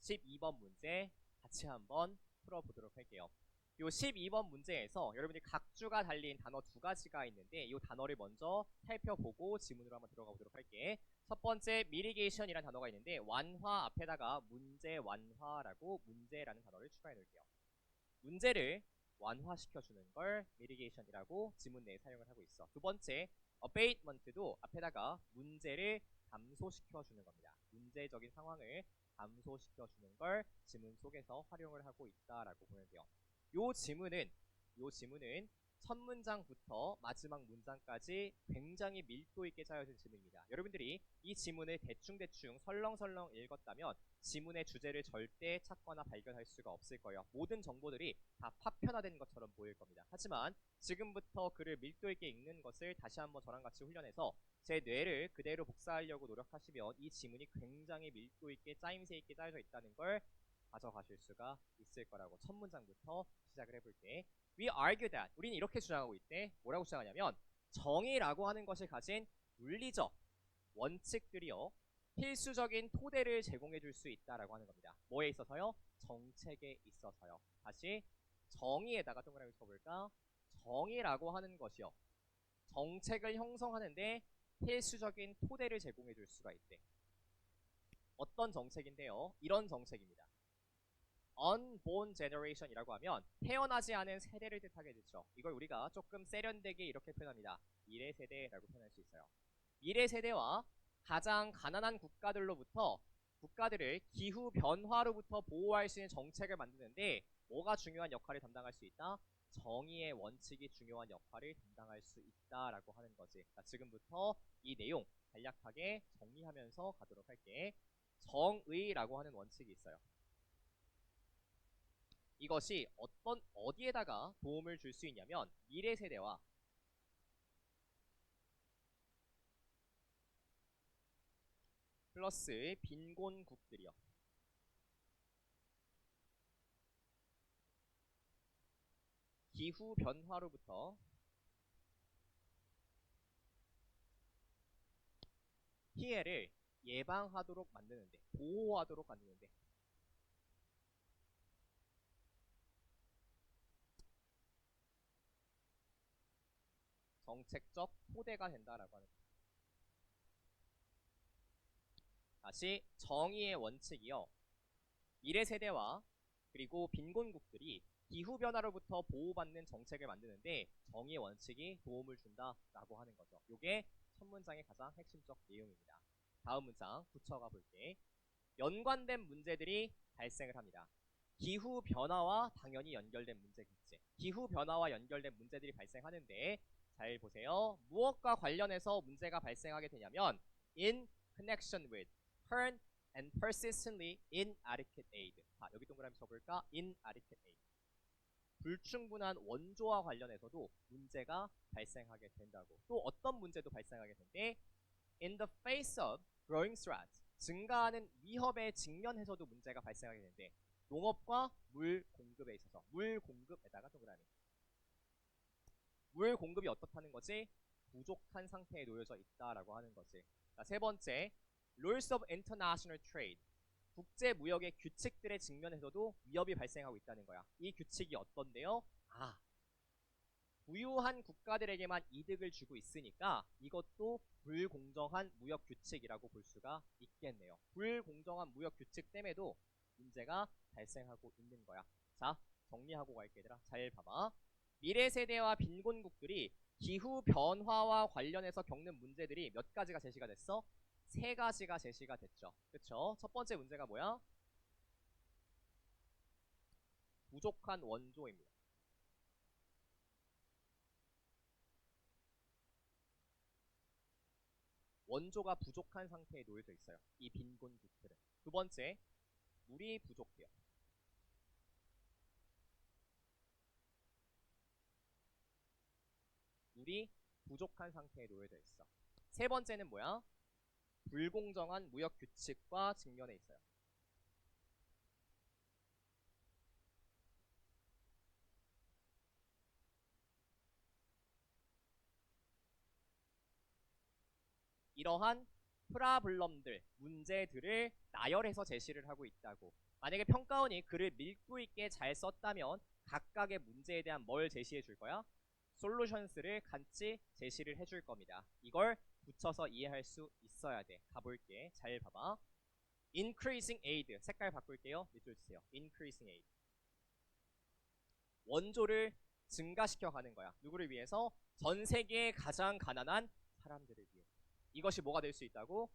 12번 문제 같이 한번 풀어보도록 할게요. 요 12번 문제에서 여러분들이 각주가 달린 단어 두 가지가 있는데 이 단어를 먼저 살펴보고 지문으로 한번 들어가 보도록 할게. 첫 번째 미리게이션이라는 단어가 있는데 완화 앞에다가 문제 완화라고 문제라는 단어를 추가해 놓을게요. 문제를 완화시켜 주는 걸 미리게이션이라고 지문 내에 사용을 하고 있어. 두 번째 abatement도 앞에다가 문제를 감소시켜 주는 겁니다. 문제적인 상황을 감소시켜 주는 걸 지문 속에서 활용을 하고 있다라고 보면 돼요. 요 지문은 요 지문은 첫 문장부터 마지막 문장까지 굉장히 밀도 있게 짜여진 지문입니다. 여러분들이 이 지문을 대충대충 설렁설렁 읽었다면 지문의 주제를 절대 찾거나 발견할 수가 없을 거예요. 모든 정보들이 다 파편화된 것처럼 보일 겁니다. 하지만 지금부터 글을 밀도 있게 읽는 것을 다시 한번 저랑 같이 훈련해서 제 뇌를 그대로 복사하려고 노력하시면 이 지문이 굉장히 밀도 있게 짜임새 있게 짜여져 있다는 걸 가져가실 수가 있을 거라고 첫 문장부터 시작을 해볼게. We argue that 우리는 이렇게 주장하고 있대. 뭐라고 주장하냐면 정의라고 하는 것이 가진 물리적 원칙들이요 필수적인 토대를 제공해 줄 수 있다라고 하는 겁니다. 뭐에 있어서요? 정책에 있어서요. 다시 정의에다가 동그라미 쳐볼까? 정의라고 하는 것이요. 정책을 형성하는데 필수적인 토대를 제공해 줄 수가 있대. 어떤 정책인데요? 이런 정책입니다. unborn generation이라고 하면 태어나지 않은 세대를 뜻하게 되죠. 이걸 우리가 조금 세련되게 이렇게 표현합니다. 미래 세대라고 표현할 수 있어요. 미래 세대와 가장 가난한 국가들로부터 국가들을 기후 변화로부터 보호할 수 있는 정책을 만드는데 뭐가 중요한 역할을 담당할 수 있다? 정의의 원칙이 중요한 역할을 담당할 수 있다라고 하는 거지. 자, 지금부터 이 내용 간략하게 정리하면서 가도록 할게. 정의라고 하는 원칙이 있어요. 이것이 어떤 어디에다가 도움을 줄 수 있냐면 미래 세대와 플러스 빈곤국들이요. 기후 변화로부터 피해를 예방하도록 만드는데 보호하도록 만드는데 정책적 토대가 된다라고 하는. 다시 정의의 원칙이요. 미래 세대와 그리고 빈곤국들이 기후 변화로부터 보호받는 정책을 만드는데 정의의 원칙이 도움을 준다라고 하는 거죠. 이게 첫 문장의 가장 핵심적 내용입니다. 다음 문장 붙여가 볼게. 연관된 문제들이 발생을 합니다. 기후 변화와 당연히 연결된 문제겠지. 기후 변화와 연결된 문제들이 발생하는데 잘 보세요. 무엇과 관련해서 문제가 발생하게 되냐면 in connection with current and persistently inadequate aid. 자, 여기 동그라미 쳐볼까? inadequate aid. 불충분한 원조와 관련해서도 문제가 발생하게 된다고. 또 어떤 문제도 발생하게 된대? In the face of growing threats. 증가하는 위협에 직면해서도 문제가 발생하게 된대. 농업과 물 공급에 있어서 물 공급에다가 동그라미. 물 공급이 어떻다는 거지? 부족한 상태에 놓여져 있다라고 하는 거지. 자, 세 번째, rules of international trade. 국제 무역의 규칙들에 직면해서도 위협이 발생하고 있다는 거야. 이 규칙이 어떤데요? 아, 부유한 국가들에게만 이득을 주고 있으니까 이것도 불공정한 무역 규칙이라고 볼 수가 있겠네요. 불공정한 무역 규칙 때문에도 문제가 발생하고 있는 거야. 자, 정리하고 갈게 얘들아. 잘 봐봐. 미래 세대와 빈곤국들이 기후 변화와 관련해서 겪는 문제들이 몇 가지가 제시가 됐어? 세 가지가 제시가 됐죠. 그쵸? 첫 번째 문제가 뭐야? 부족한 원조입니다. 원조가 부족한 상태에 놓여져 있어요. 이 빈곤국들은. 두 번째, 물이 부족해요. 물이 부족한 상태에 놓여져 있어. 세 번째는 뭐야? 불공정한 무역 규칙과 직면해 있어요. 이러한 프라블럼들, 문제들을 나열해서 제시를 하고 있다고. 만약에 평가원이 글을 밀도 있게 잘 썼다면 각각의 문제에 대한 뭘 제시해 줄 거야? 솔루션스를 같이 제시를 해줄 겁니다. 이걸 붙여서 이해할 수 있어야 돼. 가볼게. 잘 봐봐. increasing aid 색깔 바꿀게요. 밑줄 주세요. increasing aid 원조를 증가시켜 가는 거야. 누구를 위해서? 전 세계의 가장 가난한 사람들을 위해. 이것이 뭐가 될 수 있다고?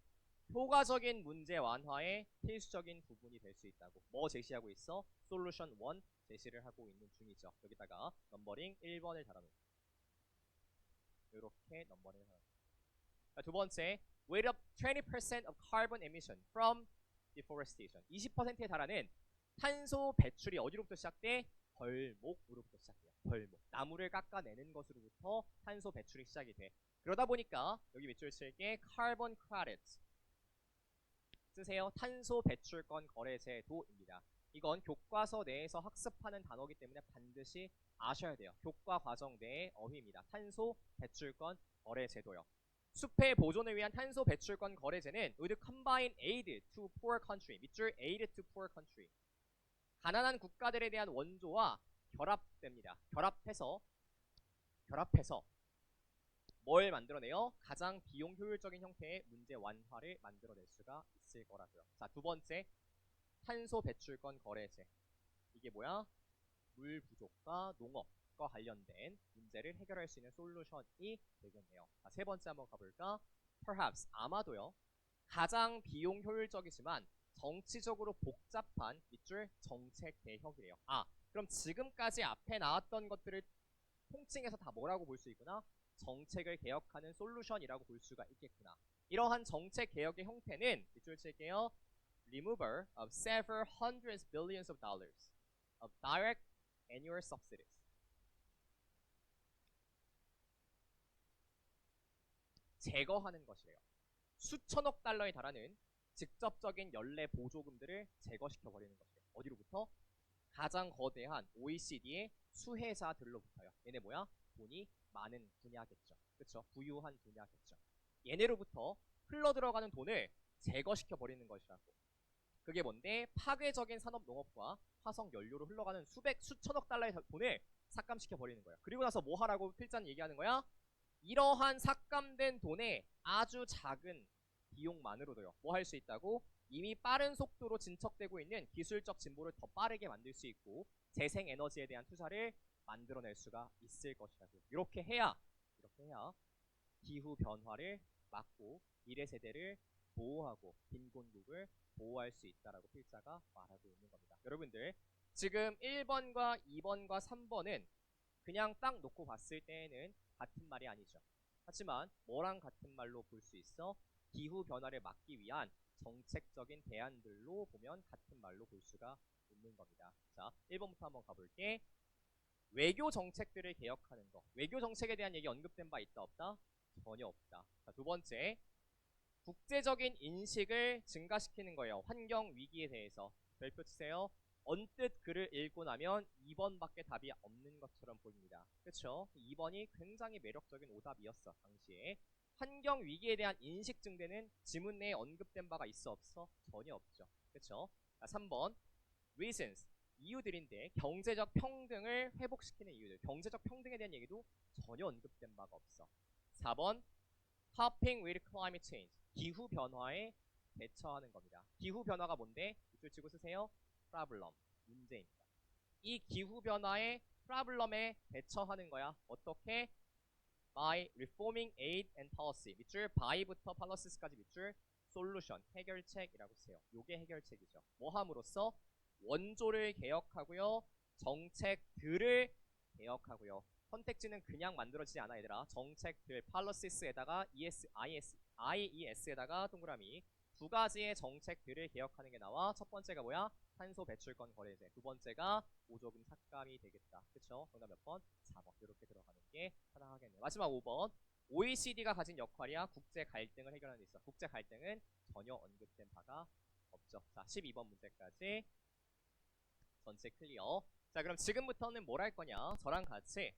효과적인 문제 완화의 필수적인 부분이 될 수 있다고. 뭐 제시하고 있어? 솔루션 1 제시를 하고 있는 중이죠. 여기다가 넘버링 1번을 달아놓고. 이렇게 넘버링을 하는 자, 두 번째, weight up 20% of carbon emission from deforestation. 20%에 달하는 탄소 배출이 어디로부터 시작돼? 벌목으로부터 시작돼요. 벌목. 나무를 깎아내는 것으로부터 탄소 배출이 시작이 돼. 그러다 보니까 여기 밑줄 칠게 carbon credits 쓰세요. 탄소 배출권 거래 제도입니다. 이건 교과서 내에서 학습하는 단어이기 때문에 반드시 아셔야 돼요. 교과 과정 내의 어휘입니다. 탄소 배출권 거래 제도요. 숲의 보존을 위한 탄소 배출권 거래제는 would combine aid to poor country. 밑줄 aid to poor country. 가난한 국가들에 대한 원조와 결합됩니다. 결합해서 결합해서 뭘 만들어내요? 가장 비용 효율적인 형태의 문제 완화를 만들어낼 수가 있을 거라고요. 자, 두 번째 탄소 배출권 거래제. 이게 뭐야? 물 부족과 농업과 관련된 문제를 해결할 수 있는 솔루션이 되겠네요. 자, 세 번째 한번 가볼까? Perhaps 아마도요. 가장 비용 효율적이지만 정치적으로 복잡한 밑줄 정책 개혁이래요. 아, 그럼 지금까지 앞에 나왔던 것들을 통칭해서 다 뭐라고 볼 수 있구나? 정책을 개혁하는 솔루션이라고 볼 수가 있겠구나. 이러한 정책 개혁의 형태는 밑줄 칠게요. Removal of several hundreds billions of dollars of direct annual subsidies. 제거하는 것이래요. 수천억 달러에 달하는 직접적인 연례 보조금들을 제거시켜 버리는 것이에요. 어디로부터? 가장 거대한 OECD의 수혜자들로부터요. 얘네 뭐야? 돈이 많은 분야겠죠. 그쵸? 부유한 분야겠죠. 얘네로부터 흘러 들어가는 돈을 제거시켜 버리는 것이라고. 그게 뭔데? 파괴적인 산업 농업과 화석 연료로 흘러가는 수백 수천억 달러의 돈을 삭감시켜 버리는 거야. 그리고 나서 뭐 하라고 필자는 얘기하는 거야? 이러한 삭감된 돈의 아주 작은 비용만으로도요. 뭐 할 수 있다고? 이미 빠른 속도로 진척되고 있는 기술적 진보를 더 빠르게 만들 수 있고 재생 에너지에 대한 투자를 만들어낼 수가 있을 것이라고. 이렇게 해야 이렇게 해야 기후 변화를 막고 미래 세대를 보호하고 빈곤국을 보호할 수 있다라고 필자가 말하고 있는 겁니다. 여러분들 지금 1번과 2번과 3번은 그냥 딱 놓고 봤을 때에는 같은 말이 아니죠. 하지만 뭐랑 같은 말로 볼 수 있어? 기후 변화를 막기 위한 정책적인 대안들로 보면 같은 말로 볼 수가 있는 겁니다. 자, 1번부터 한번 가볼게. 외교 정책들을 개혁하는 거. 외교 정책에 대한 얘기 언급된 바 있다 없다? 전혀 없다. 자, 두 번째. 국제적인 인식을 증가시키는 거예요. 환경 위기에 대해서. 별표 치세요. 언뜻 글을 읽고 나면 2번밖에 답이 없는 것처럼 보입니다. 그쵸? 2번이 굉장히 매력적인 오답이었어, 당시에. 환경 위기에 대한 인식 증대는 지문 내에 언급된 바가 있어 없어? 전혀 없죠. 자, 3번. reasons. 이유들인데 경제적 평등을 회복시키는 이유들. 경제적 평등에 대한 얘기도 전혀 언급된 바가 없어. 4번. coping with climate change. 기후 변화에 대처하는 겁니다. 기후 변화가 뭔데? 이쪽 치고 쓰세요. Problem. 문제입니다. 이 기후 변화의 problem에 대처하는 거야. 어떻게? by reforming aid and policy. 밑줄 by부터 policies,까지 밑줄 solution 해결책이라고 쓰세요. 요게 해결책이죠. 뭐 함으로써 원조를 개혁하고요. 정책들을 개혁하고요. 선택지는 그냥 만들어지지 않아 얘들아. 정책들 policies,에다가 es, is, ies에다가 동그라미 두 가지의 정책들을 개혁하는 게 나와. 첫 번째가 뭐야? 탄소 배출권 거래제. 두 번째가 보조금 삭감이 되겠다. 그쵸? 정답 몇 번? 4번. 이렇게 들어가는 게 타당하겠네요. 마지막 5번. OECD가 가진 역할이야. 국제 갈등을 해결하는 데 있어. 국제 갈등은 전혀 언급된 바가 없죠. 자, 12번 문제까지 전체 클리어. 자, 그럼 지금부터는 뭘 할 거냐? 저랑 같이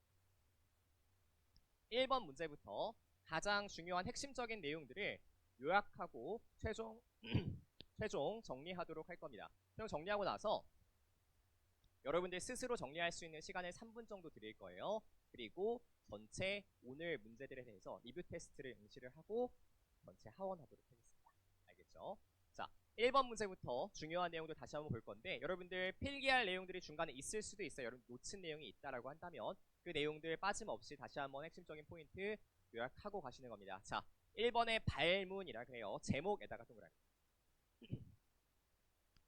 1번 문제부터 가장 중요한 핵심적인 내용들을 요약하고 최종 최종 정리하도록 할 겁니다. 최종 정리하고 나서 여러분들 스스로 정리할 수 있는 시간을 3분 정도 드릴 거예요. 그리고 전체 오늘 문제들에 대해서 리뷰 테스트를 응시를 하고 전체 하원하도록 하겠습니다. 알겠죠? 자, 1번 문제부터 중요한 내용도 다시 한번 볼 건데 여러분들 필기할 내용들이 중간에 있을 수도 있어요. 여러분 놓친 내용이 있다라고 한다면 그 내용들 빠짐없이 다시 한번 핵심적인 포인트 요약하고 가시는 겁니다. 자, 1번의 발문이라 그래요. 제목에다가 동그라미.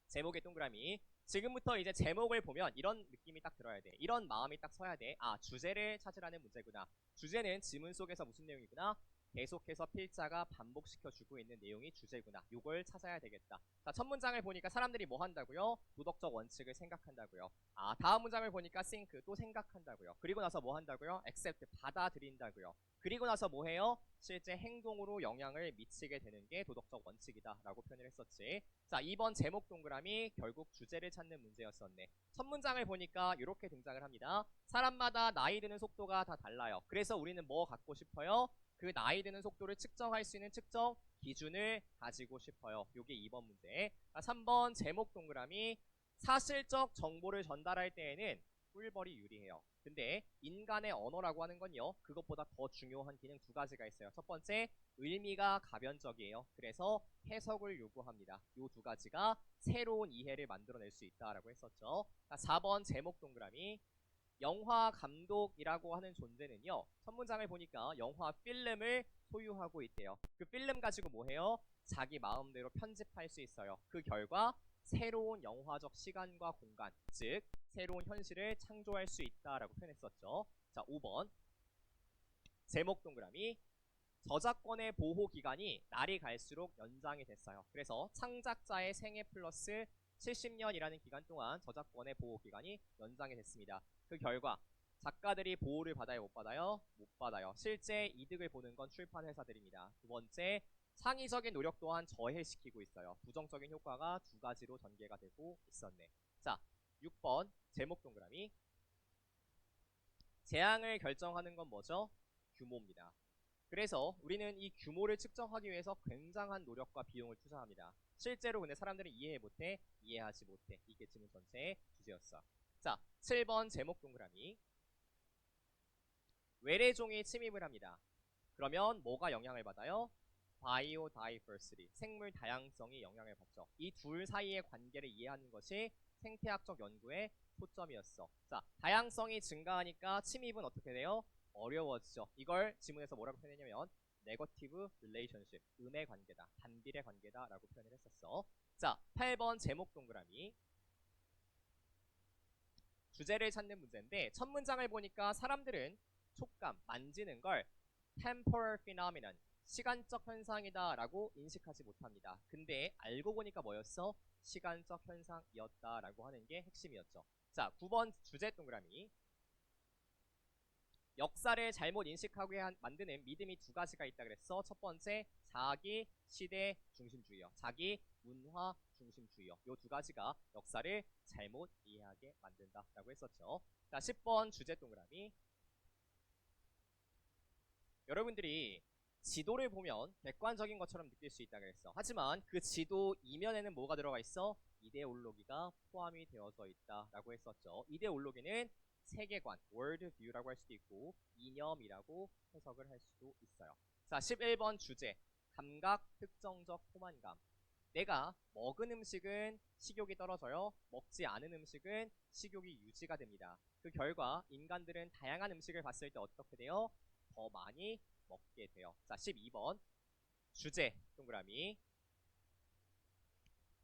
제목에 동그라미. 지금부터 이제 제목을 보면 이런 느낌이 딱 들어야 돼. 이런 마음이 딱 서야 돼. 아, 주제를 찾으라는 문제구나. 주제는 지문 속에서 무슨 내용이구나. 계속해서 필자가 반복시켜주고 있는 내용이 주제구나. 요걸 찾아야 되겠다. 자, 첫 문장을 보니까 사람들이 뭐 한다고요? 도덕적 원칙을 생각한다고요. 아, 다음 문장을 보니까 think 또 생각한다고요. 그리고 나서 뭐 한다고요? accept 받아들인다고요. 그리고 나서 뭐 해요? 실제 행동으로 영향을 미치게 되는 게 도덕적 원칙이다 라고 표현을 했었지. 자, 2번 제목 동그라미 결국 주제를 찾는 문제였었네. 첫 문장을 보니까 이렇게 등장을 합니다. 사람마다 나이 드는 속도가 다 달라요. 그래서 우리는 뭐 갖고 싶어요? 그 나이 드는 속도를 측정할 수 있는 측정 기준을 가지고 싶어요. 요게 2번 문제. 자, 3번 제목 동그라미 사실적 정보를 전달할 때에는 꿀벌이 유리해요. 근데 인간의 언어라고 하는 건요. 그것보다 더 중요한 기능 두 가지가 있어요. 첫 번째, 의미가 가변적이에요. 그래서 해석을 요구합니다. 요두 가지가 새로운 이해를 만들어낼 수 있다라고 했었죠. 자, 4번 제목 동그라미 영화 감독이라고 하는 존재는요. 첫 문장을 보니까 영화 필름을 소유하고 있대요. 그 필름 가지고 뭐 해요? 자기 마음대로 편집할 수 있어요. 그 결과 새로운 영화적 시간과 공간, 즉 새로운 현실을 창조할 수 있다라고 표현했었죠. 자, 5번. 제목 동그라미 저작권의 보호 기간이 날이 갈수록 연장이 됐어요. 그래서 창작자의 생애 플러스 70년이라는 기간 동안 저작권의 보호 기간이 연장이 됐습니다. 그 결과 작가들이 보호를 받아요, 못 받아요? 못 받아요. 실제 이득을 보는 건 출판 회사들입니다. 두 번째, 창의적인 노력 또한 저해시키고 있어요. 부정적인 효과가 두 가지로 전개가 되고 있었네. 자, 6번 제목 동그라미 재앙을 결정하는 건 뭐죠? 규모입니다. 그래서 우리는 이 규모를 측정하기 위해서 굉장한 노력과 비용을 투자합니다. 실제로 근데 사람들이 이해 못해, 이해하지 못해. 이게 지문 전체의 주제였어. 자, 7번 제목 동그라미. 외래종이 침입을 합니다. 그러면 뭐가 영향을 받아요? 바이오다이버시티, 생물 다양성이 영향을 받죠. 이 둘 사이의 관계를 이해하는 것이 생태학적 연구의 초점이었어. 자, 다양성이 증가하니까 침입은 어떻게 돼요? 어려워지죠. 이걸 지문에서 뭐라고 표현했냐면 네거티브 릴레이션십, 음의 관계다, 반비례 관계다라고 표현을 했었어. 자, 8번 제목 동그라미. 주제를 찾는 문제인데 첫 문장을 보니까 사람들은 촉감, 만지는 걸 temporal phenomenon, 시간적 현상이다라고 인식하지 못합니다. 근데 알고 보니까 뭐였어? 시간적 현상이었다라고 하는 게 핵심이었죠. 자, 9번 주제 동그라미. 역사를 잘못 인식하게 한- 만드는 믿음이 두 가지가 있다 그랬어. 첫 번째, 자기 시대 중심주의요. 자기 문화 중심주의요. 요 두 가지가 역사를 잘못 이해하게 만든다라고 했었죠. 자, 10번 주제 동그라미. 여러분들이 지도를 보면 객관적인 것처럼 느낄 수 있다 그랬어. 하지만 그 지도 이면에는 뭐가 들어가 있어? 이데올로기가 포함이 되어져 있다라고 했었죠. 이데올로기는 세계관, 월드뷰라고 할 수도 있고 이념이라고 해석을 할 수도 있어요. 자, 11번 주제. 감각 특정적 포만감. 내가 먹은 음식은 식욕이 떨어져요. 먹지 않은 음식은 식욕이 유지가 됩니다. 그 결과 인간들은 다양한 음식을 봤을 때 어떻게 돼요? 더 많이 먹게 돼요. 자, 12번. 주제 동그라미.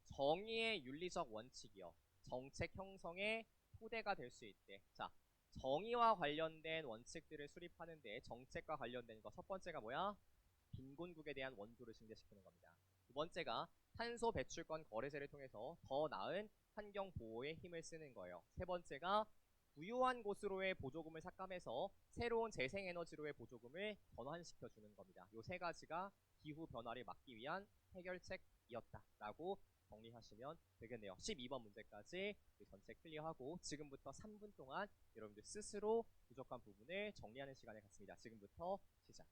정의의 윤리적 원칙이요. 정책 형성의 토대가 될 수 있대. 자, 정의와 관련된 원칙들을 수립하는데 정책과 관련된 거 첫 번째가 뭐야? 빈곤국에 대한 원조를 증대시키는 겁니다. 두 번째가 탄소 배출권 거래제를 통해서 더 나은 환경 보호에 힘을 쓰는 거예요. 세 번째가 부유한 곳으로의 보조금을 삭감해서 새로운 재생에너지로의 보조금을 전환시켜 주는 겁니다. 요 세 가지가 기후 변화를 막기 위한 해결책이었다라고 정리하시면 되겠네요. 12번 문제까지 전체 클리어하고 지금부터 3분 동안 여러분들 스스로 부족한 부분을 정리하는 시간을 갖습니다. 지금부터 시작.